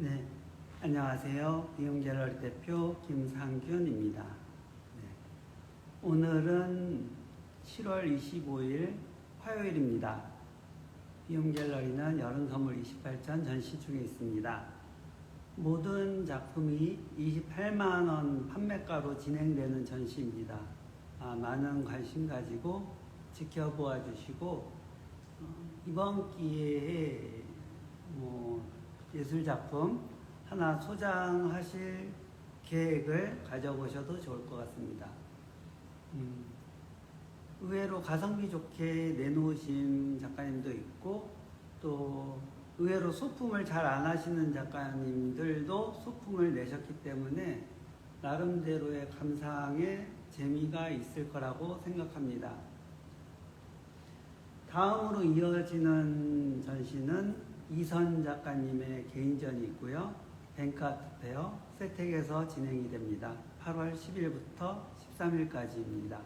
네, 안녕하세요. 갤러리 대표 김상균입니다. 네, 오늘은 7월 25일 화요일입니다. 비용 갤러리는 여름 선물 28전 전시 중에 있습니다. 모든 작품이 28만 원 판매가로 진행되는 전시입니다. 아, 많은 관심 가지고 지켜보아 주시고 어, 이번 기회에 뭐 예술 작품 하나 소장하실 계획을 가져보셔도 좋을 것 같습니다. 음, 의외로 가성비 좋게 내놓으신 작가님도 있고 또 의외로 소품을 잘 안 하시는 작가님들도 소품을 내셨기 때문에 나름대로의 감상의 재미가 있을 거라고 생각합니다. 다음으로 이어지는 전시는 이선 작가님의 개인전이 있고요. 뱅카트 페어 세택에서 진행이 됩니다. 8월 10일부터 13일까지입니다.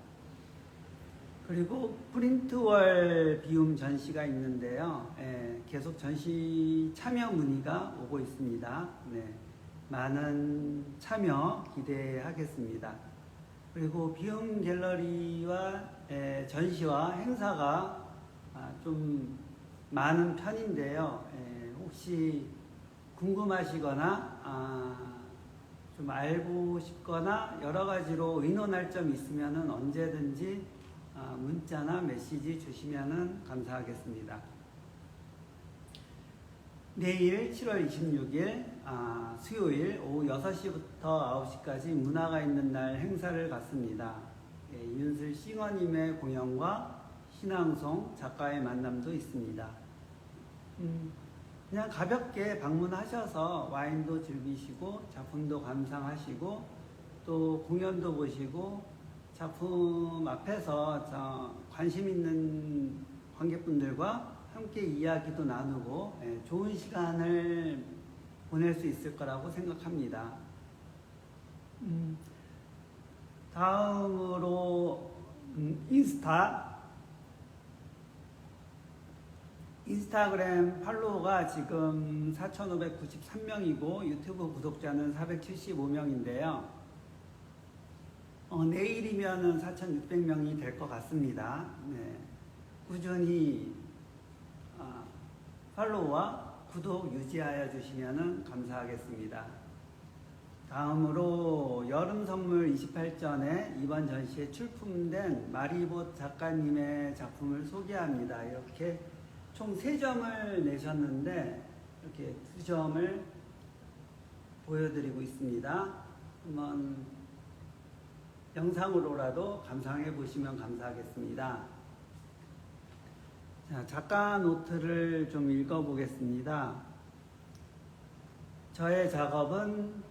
그리고 프린트월 비움 전시가 있는데요. 예, 계속 전시 참여 문의가 오고 있습니다. 네, 많은 참여 기대하겠습니다. 그리고 비움 갤러리와 예, 전시와 행사가 아, 좀 많은 편인데요. 예, 혹시 궁금하시거나 아, 좀 알고 싶거나 여러 가지로 의논할 점 있으면 언제든지 아, 문자나 메시지 주시면 감사하겠습니다. 내일 7월 26일 아, 수요일 오후 6시부터 9시까지 문화가 있는 날 행사를 갖습니다. 예, 윤슬 싱어님의 공연과 신앙송 작가의 만남도 있습니다. 음, 그냥 가볍게 방문하셔서 와인도 즐기시고 작품도 감상하시고 또 공연도 보시고 작품 앞에서 저 관심 있는 관객분들과 함께 이야기도 나누고 예, 좋은 시간을 보낼 수 있을 거라고 생각합니다. 음, 다음으로 음, 인스타 인스타그램 팔로워가 지금 4,593명이고 유튜브 구독자는 475명인데요. 어, 내일이면은 4,600명이 될 것 같습니다. 네. 꾸준히 아, 팔로우와 구독 유지하여 주시면 감사하겠습니다. 다음으로 여름 선물 28전에 이번 전시에 출품된 마리봇 작가님의 작품을 소개합니다. 이렇게 총 3점을 내셨는데 이렇게 2점을 보여드리고 있습니다. 한번 영상으로라도 감상해 보시면 감사하겠습니다. 자, 작가 노트를 좀 읽어 보겠습니다. 저의 작업은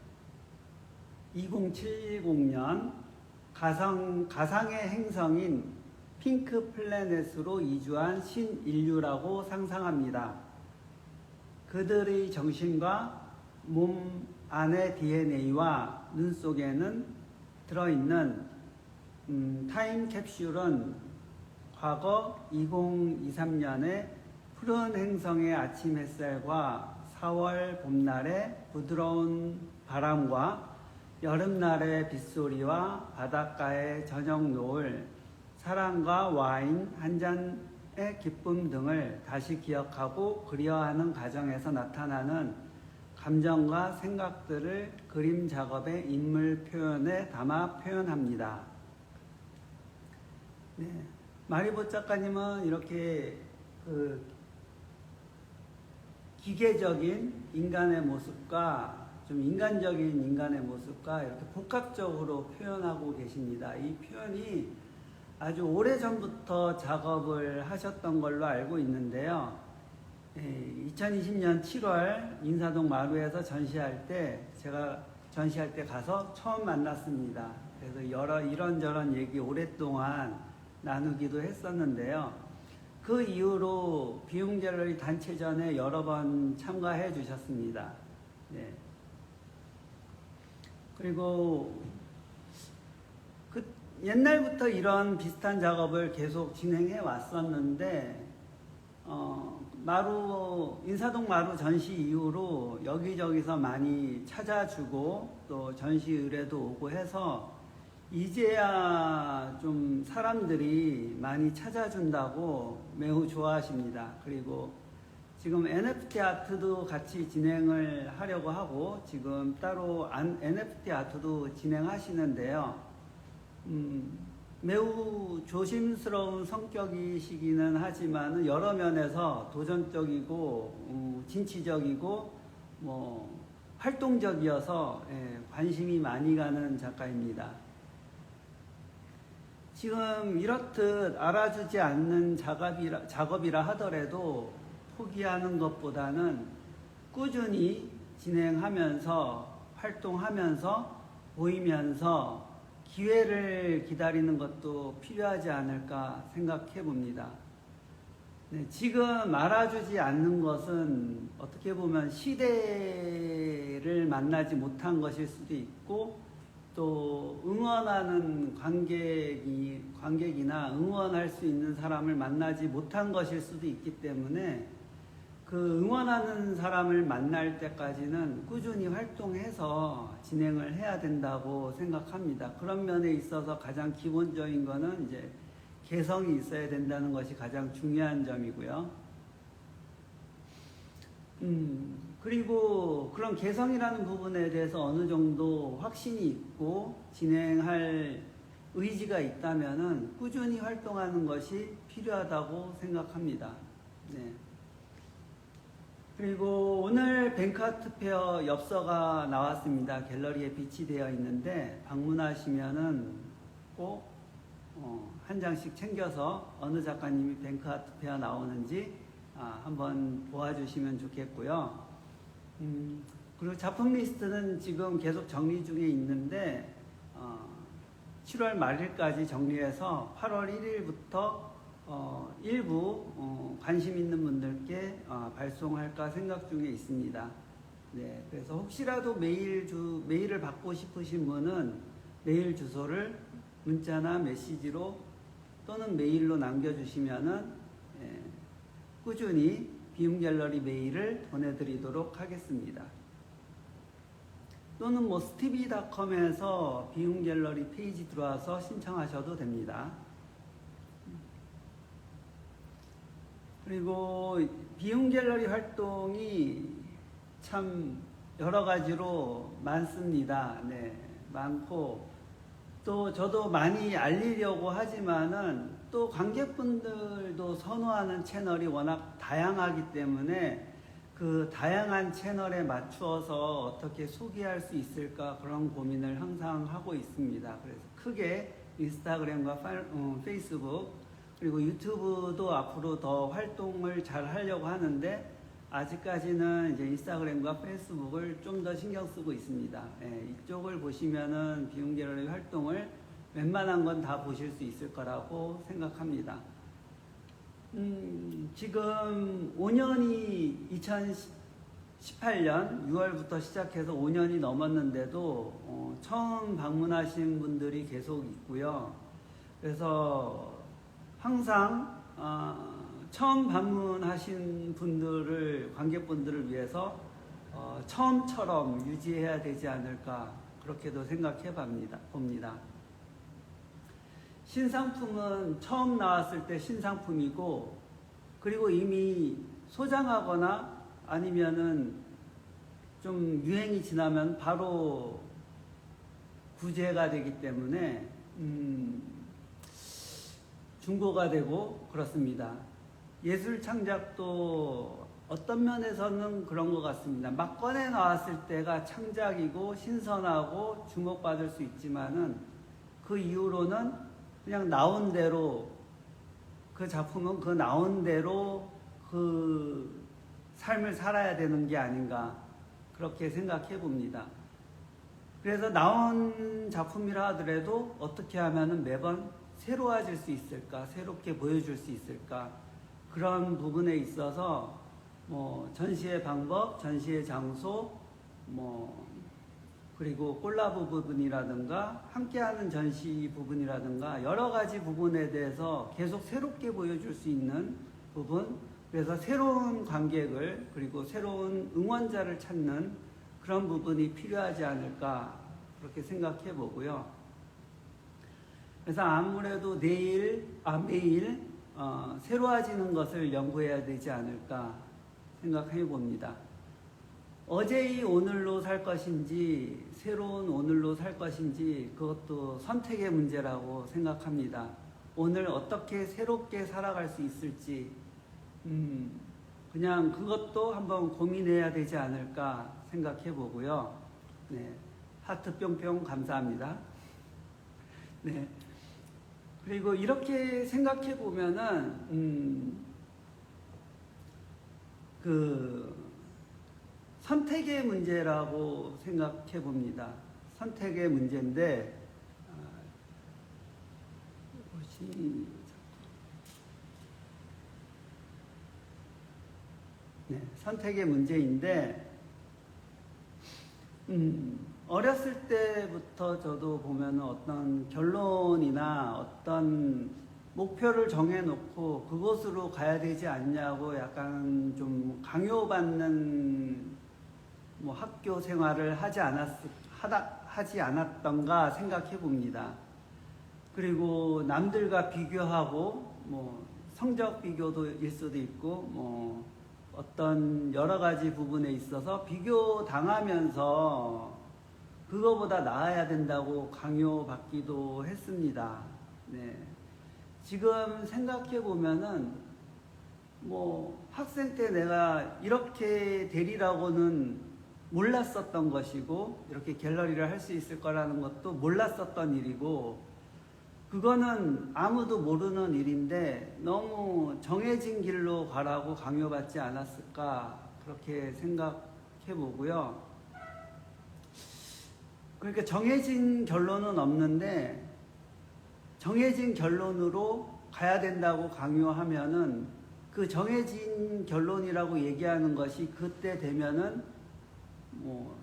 2070년 가상, 가상의 행성인 핑크 플래넷으로 이주한 신인류라고 상상합니다. 그들의 정신과 몸 안의 DNA와 눈 속에는 들어있는 음, 타임 캡슐은 과거 2023년에 푸른 행성의 아침 햇살과 4월 봄날의 부드러운 바람과 여름날의 빗소리와 바닷가의 저녁 노을 사랑과 와인 한 잔의 기쁨 등을 다시 기억하고 그리워하는 과정에서 나타나는 감정과 생각들을 그림 작업의 인물 표현에 담아 표현합니다. 네. 마리보 작가님은 이렇게 그 기계적인 인간의 모습과 좀 인간적인 인간의 모습과 이렇게 복합적으로 표현하고 계십니다. 이 표현이 아주 오래 전부터 작업을 하셨던 걸로 알고 있는데요. 예, 2020년 7월 인사동 마루에서 전시할 때 제가 전시할 때 가서 처음 만났습니다. 그래서 여러 이런저런 얘기 오랫동안 나누기도 했었는데요. 그 이후로 비용갤러리 단체전에 여러 번 참가해 주셨습니다. 네. 그리고 그 옛날부터 이런 비슷한 작업을 계속 진행해 왔었는데 어, 마루 인사동 마루 전시 이후로 여기저기서 많이 찾아주고 또 전시 의뢰도 오고 해서 이제야 좀 사람들이 많이 찾아준다고 매우 좋아하십니다. 그리고 지금 NFT 아트도 같이 진행을 하려고 하고 지금 따로 안- NFT 아트도 진행하시는데요. 음, 매우 조심스러운 성격이시기는 하지만 여러 면에서 도전적이고 어, 진취적이고 뭐 활동적이어서 예, 관심이 많이 가는 작가입니다. 지금 이렇듯 알아주지 않는 작업이라, 작업이라 하더라도 포기하는 것보다는 꾸준히 진행하면서 활동하면서 보이면서 기회를 기다리는 것도 필요하지 않을까 생각해 봅니다. 네, 지금 알아주지 않는 것은 어떻게 보면 시대를 만나지 못한 것일 수도 있고 또 응원하는 관객이 관객이나 응원할 수 있는 사람을 만나지 못한 것일 수도 있기 때문에 그 응원하는 사람을 만날 때까지는 꾸준히 활동해서 진행을 해야 된다고 생각합니다. 그런 면에 있어서 가장 기본적인 거는 이제 개성이 있어야 된다는 것이 가장 중요한 점이고요. 음, 그리고 그런 개성이라는 부분에 대해서 어느 정도 확신이 있고 진행할 의지가 있다면은 꾸준히 활동하는 것이 필요하다고 생각합니다. 네. 그리고 오늘 뱅카트 페어 엽서가 나왔습니다. 갤러리에 비치되어 있는데 방문하시면은 꼭 어, 한 장씩 챙겨서 어느 작가님이 뱅카트 페어 나오는지 아, 한번 보아주시면 좋겠고요. 음, 그리고 작품 리스트는 지금 계속 정리 중에 있는데 어, 7월 말일까지 정리해서 8월 1일부터 어, 일부 어, 관심 있는 분들께 어, 발송할까 생각 중에 있습니다. 네, 그래서 혹시라도 메일 주 메일을 받고 싶으신 분은 메일 주소를 문자나 메시지로 또는 메일로 남겨주시면은 예, 꾸준히 비움 갤러리 메일을 보내드리도록 하겠습니다. 또는 뭐 스티비닷컴에서 비움 갤러리 페이지 들어와서 신청하셔도 됩니다. 그리고 비움 갤러리 활동이 참 여러 가지로 많습니다. 네, 많고 또 저도 많이 알리려고 하지만은 또 관객분들도 선호하는 채널이 워낙 다양하기 때문에 그 다양한 채널에 맞추어서 어떻게 소개할 수 있을까 그런 고민을 항상 하고 있습니다. 그래서 크게 인스타그램과 팔- 어, 페이스북 그리고 유튜브도 앞으로 더 활동을 잘 하려고 하는데 아직까지는 이제 인스타그램과 페이스북을 좀 더 신경 쓰고 있습니다. 예, 이쪽을 보시면은 비움 갤러리 활동을 웬만한 건 다 보실 수 있을 거라고 생각합니다. 음, 지금 5년이 2018년 6월부터 시작해서 5년이 넘었는데도 어, 처음 방문하신 분들이 계속 있고요. 그래서 항상 어, 처음 방문하신 분들을 관객분들을 위해서 어, 처음처럼 유지해야 되지 않을까 그렇게도 생각해 봅니다. 봅니다. 신상품은 처음 나왔을 때 신상품이고 그리고 이미 소장하거나 아니면은 좀 유행이 지나면 바로 구제가 되기 때문에 음, 중고가 되고 그렇습니다. 예술 창작도 어떤 면에서는 그런 것 같습니다. 막 꺼내 나왔을 때가 창작이고 신선하고 주목받을 수 있지만은 그 이후로는 그냥 나온 대로 그 작품은 그 나온 대로 그 삶을 살아야 되는 게 아닌가 그렇게 생각해 봅니다. 그래서 나온 작품이라 하더라도 어떻게 하면은 매번 새로워질 수 있을까, 새롭게 보여줄 수 있을까? 그런 부분에 있어서 뭐 전시의 방법, 전시의 장소, 뭐 그리고 콜라보 부분이라든가 함께하는 전시 부분이라든가 여러 가지 부분에 대해서 계속 새롭게 보여줄 수 있는 부분. 그래서 새로운 관객을 그리고 새로운 응원자를 찾는 그런 부분이 필요하지 않을까 그렇게 생각해 보고요. 그래서 아무래도 내일, 아, 매일 어, 새로워지는 것을 연구해야 되지 않을까 생각해 봅니다. 어제의 오늘로 살 것인지 새로운 오늘로 살 것인지 그것도 선택의 문제라고 생각합니다. 오늘 어떻게 새롭게 살아갈 수 있을지 음, 그냥 그것도 한번 고민해야 되지 않을까 생각해 보고요. 네, 하트 뿅뿅 감사합니다. 네. 그리고 이렇게 생각해 보면은 음, 그 선택의 문제라고 생각해 봅니다. 선택의 문제인데 아, 네, 선택의 문제인데 음, 어렸을 때부터 저도 보면 어떤 결론이나 어떤 목표를 정해놓고 그곳으로 가야 되지 않냐고 약간 좀 강요받는 뭐 학교 생활을 하지 않았 하다 하지 않았던가 생각해 봅니다. 그리고 남들과 비교하고 뭐 성적 비교도 일 수도 있고 뭐 어떤 여러 가지 부분에 있어서 비교 당하면서 그거보다 나아야 된다고 강요받기도 했습니다. 네. 지금 생각해 보면은 뭐 학생 때 내가 이렇게 되리라고는 몰랐었던 것이고 이렇게 갤러리를 할 수 있을 거라는 것도 몰랐었던 일이고 그거는 아무도 모르는 일인데 너무 정해진 길로 가라고 강요받지 않았을까 그렇게 생각해 보고요. 그러니까 정해진 결론은 없는데 정해진 결론으로 가야 된다고 강요하면은 그 정해진 결론이라고 얘기하는 것이 그때 되면은 뭐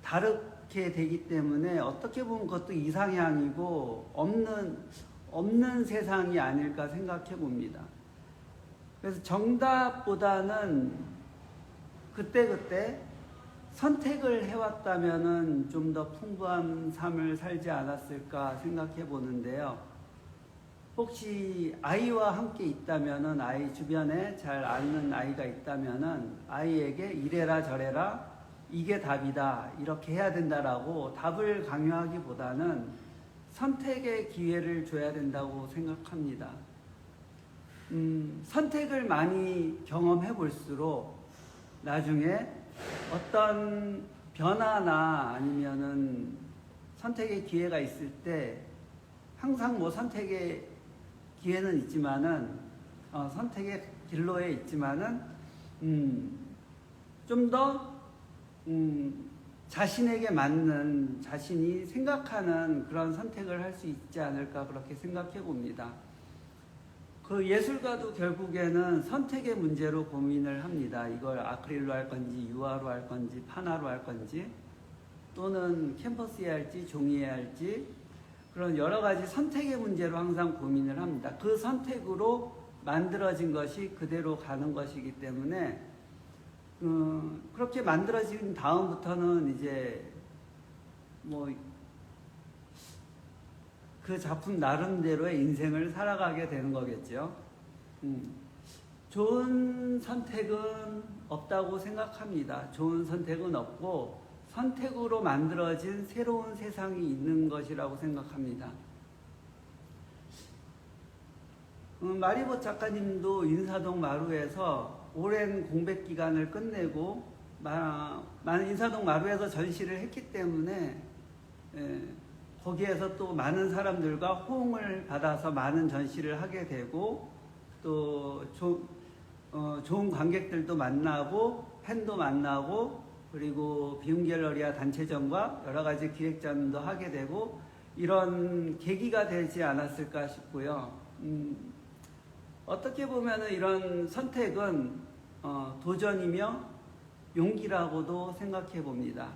다르게 되기 때문에 어떻게 보면 그것도 이상향이고 없는 없는 세상이 아닐까 생각해 봅니다. 그래서 정답보다는 그때그때 선택을 해왔다면은 좀더 풍부한 삶을 살지 않았을까 생각해 보는데요. 혹시 아이와 함께 있다면은 아이 주변에 잘 아는 아이가 있다면은 아이에게 이래라 저래라 이게 답이다 이렇게 해야 된다라고 답을 강요하기보다는 선택의 기회를 줘야 된다고 생각합니다. 음, 선택을 많이 경험해 볼수록 나중에 어떤 변화나 아니면은 선택의 기회가 있을 때 항상 뭐 선택의 기회는 있지만은 어, 선택의 길로에 있지만은 음, 좀더 음, 자신에게 맞는 자신이 생각하는 그런 선택을 할 수 있지 않을까 그렇게 생각해 봅니다. 그 예술가도 결국에는 선택의 문제로 고민을 합니다. 이걸 아크릴로 할 건지 유화로 할 건지 파나로 할 건지 또는 캔버스에 할지 종이에 할지 그런 여러 가지 선택의 문제로 항상 고민을 합니다. 그 선택으로 만들어진 것이 그대로 가는 것이기 때문에 어, 그렇게 만들어진 다음부터는 이제 뭐 그 작품 나름대로의 인생을 살아가게 되는 거겠죠. 음, 좋은 선택은 없다고 생각합니다. 좋은 선택은 없고 선택으로 만들어진 새로운 세상이 있는 것이라고 생각합니다. 음, 마리보 작가님도 인사동 마루에서 오랜 공백 기간을 끝내고 많은 인사동 마루에서 전시를 했기 때문에 예, 거기에서 또 많은 사람들과 호응을 받아서 많은 전시를 하게 되고 또 조, 어, 좋은 관객들도 만나고 팬도 만나고 그리고 비움 갤러리아 단체전과 여러 가지 기획전도 하게 되고 이런 계기가 되지 않았을까 싶고요. 음, 어떻게 보면 이런 선택은 어, 도전이며 용기라고도 생각해 봅니다.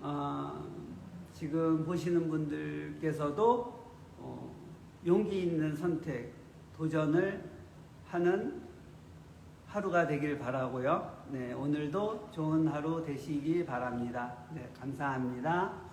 어, 지금 보시는 분들께서도 어, 용기 있는 선택, 도전을 하는 하루가 되길 바라고요. 네, 오늘도 좋은 하루 되시기 바랍니다. 네, 감사합니다.